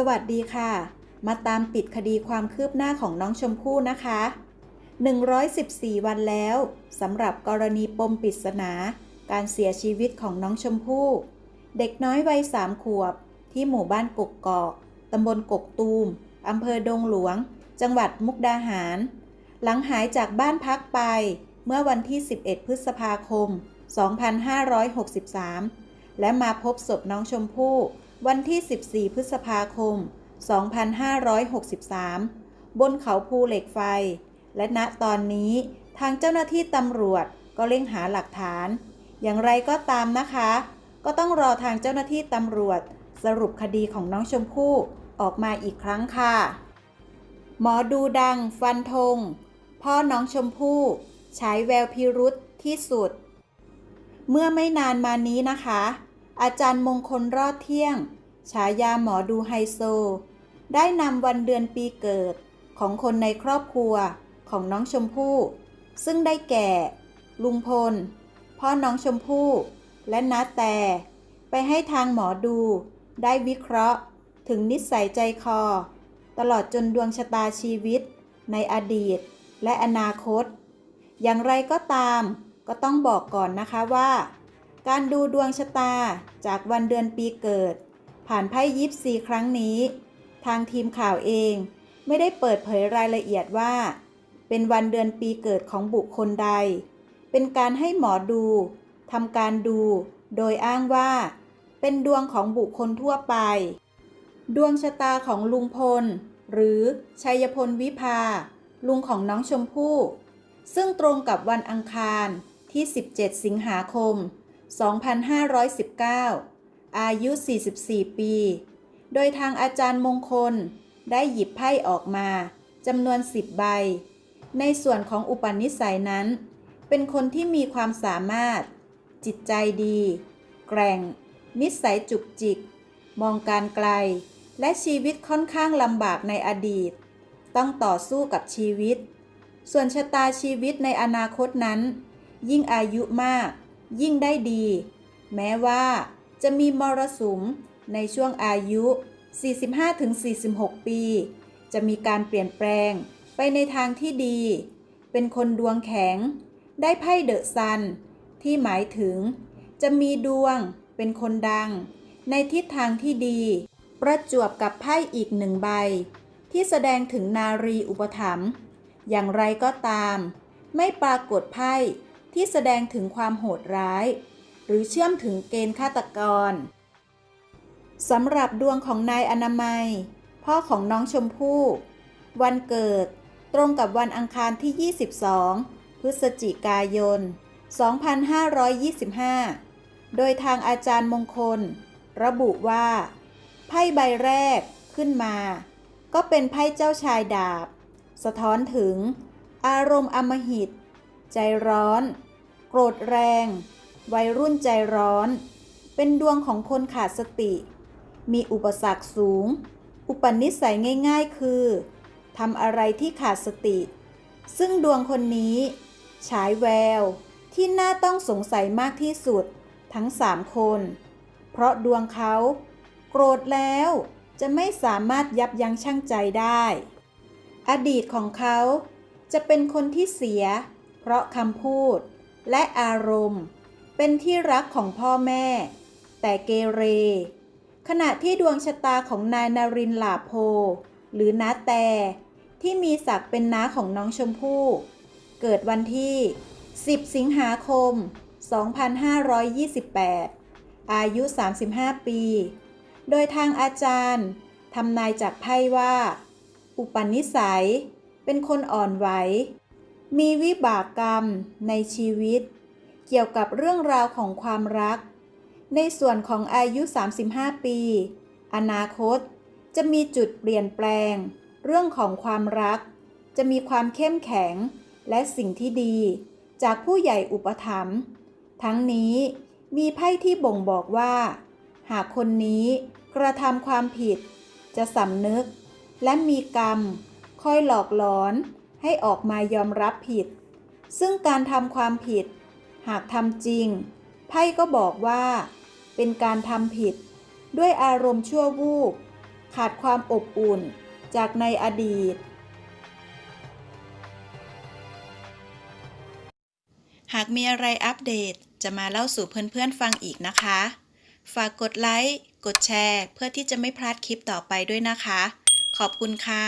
สวัสดีค่ะ มาตามติดคดีความคืบหน้าของน้องชมพู่นะคะ 114 วันแล้วสำหรับกรณีปมปริศนา การเสียชีวิตของน้องชมพู่ เด็กน้อยวัยสามขวบ ที่หมู่บ้านกกกอกตำบลกกตูมอำเภอดงหลวง จังหวัดมุกดาหาร หลังหายจากบ้านพักไปเมื่อวันที่ 11 พฤษภาคม 2563 และมาพบศพน้องชมพู่ วันที่ 14 พฤษภาคม 2563 บนเขาภูเหล็กไฟ และณตอนนี้ทางเจ้าหน้าที่ตำรวจก็เร่งหาหลักฐาน อย่างไรก็ตามนะคะ ก็ต้องรอทางเจ้าหน้าที่ตำรวจ สรุปคดีของน้องชมพู่ออกมาอีกครั้งค่ะ หมอดูดัง ฟันธงพ่อน้องชมพู่ฉายแววพิรุษที่สุด เมื่อไม่นานมานี้นะคะ อาจารย์มงคลรอดเที่ยง ฉายาหมอดูไฮโซ ได้นำวันเดือนปีเกิดของคนในครอบครัวของน้องชมพู่ ซึ่งได้แก่ ลุงพล พ่อน้องชมพู่ และน้าแต่ ไปให้ทางหมอดู ได้วิเคราะห์ ถึงนิสัยใจคอ ตลอดจนดวงชะตาชีวิต ในอดีตและอนาคต อย่างไรก็ตามก็ต้องบอกก่อนนะคะว่า การดูดวงชะตาจากวันเดือนปีเกิด ผ่านไพ่ยิปซีครั้งนี้ ทางทีมข่าวเองไม่ได้เปิดเผยรายละเอียดว่า เป็นวันเดือนปีเกิดของบุคคลใด เป็นการให้หมอดูทำการดู โดยอ้างว่า เป็นดวงของบุคคลทั่วไป ดวงชะตาของลุงพล หรือชัยพลวิภา ลุงของน้องชมพู่ ซึ่งตรงกับวันอังคารที่ 17 สิงหาคม 2519 อายุ 44 ปี โดยทางอาจารย์มงคลได้หยิบไพ่ออกมาจำนวน 10 ใบ ในส่วนของอุปนิสัยนั้น เป็นคนที่มีความสามารถ จิตใจดี แกร่ง นิสัยจุกจิก มองการไกล และชีวิตค่อนข้างลำบากในอดีต ต้องต่อสู้กับชีวิต ส่วนชะตาชีวิตในอนาคตนั้น ยิ่งอายุมาก ยิ่งได้ดี แม้ว่าจะมีมรสุมในช่วงอายุ 45-46 ปี จะมีการเปลี่ยนแปลงไปในทางที่ดี เป็นคนดวงแข็ง ได้ไพ่เดอะซัน ที่หมายถึง จะมีดวงเป็นคนดัง ในทิศทางที่ดี ประจวบกับไพ่อีกหนึ่งใบ ที่แสดงถึงนารีอุปถัมภ์อย่างไรก็ตาม ไม่ปรากฏไพ่ ที่แสดงถึงความโหดร้าย หรือเชื่อมถึงเกณฑ์ฆาตกรสำหรับดวงของนายอนามัย พ่อของน้องชมพู่ วันเกิด ตรงกับวันอังคารที่ 22 พฤศจิกายน 2525 โดยทางอาจารย์มงคล ระบุว่า ไพ่ใบแรกขึ้นมา ก็เป็นไพ่เจ้าชายดาบ สะท้อนถึงอารมณ์อมหิต ใจร้อน รธแรง วัยรุ่นใจร้อน เป็นดวงของคนขาดสติ มีอุปสรรคสูง อุปนิสัยง่าย ๆ คือทำอะไรที่ขาดสติ ซึ่งดวงคนนี้ฉายแววที่น่าต้องสงสัยมากที่สุดทั้งสามคน เพราะดวงเขาโกรธแล้วจะไม่สามารถยับยั้งชั่งใจได้ อดีตของเขาจะเป็นคนที่เสีย เพราะคำพูด และอารมณ์ เป็นที่รักของพ่อแม่ แต่เกเร ขณะที่ดวงชะตาของนายนารินหลาโพ หรือน้าแต่ ที่มีศักดิ์เป็นน้าของน้องชมพู่ เกิดวันที่ 10 สิงหาคม 2528 อายุ 35 ปี โดยทางอาจารย์ทำนายจากไพ่ว่า อุปนิสัย เป็นคนอ่อนไหว มีวิบากกรรมในชีวิต เกี่ยวกับเรื่องราวของความรัก ในส่วนของอายุ 35 ปี อนาคต จะมีจุดเปลี่ยนแปลง เรื่องของความรัก จะมีความเข้มแข็ง และสิ่งที่ดี จากผู้ใหญ่อุปถัมภ์ทั้งนี้มีไพ่ที่บ่งบอกว่า หากคนนี้กระทำความผิด จะสำนึก และมีกรรม คอยหลอกหลอน ให้ออกมายอมรับผิด ซึ่งการทำความผิด หากทำจริง ไพ่ก็บอกว่า เป็นการทำผิด ด้วยอารมณ์ชั่ววูบขาดความอบอุ่นจากในอดีต หากมีอะไรอัปเดตจะมาเล่าสู่เพื่อนๆฟังอีกนะคะ ฝากกดไลค์ กดแชร์ เพื่อที่จะไม่พลาดคลิปต่อไปด้วยนะคะ ขอบคุณค่ะ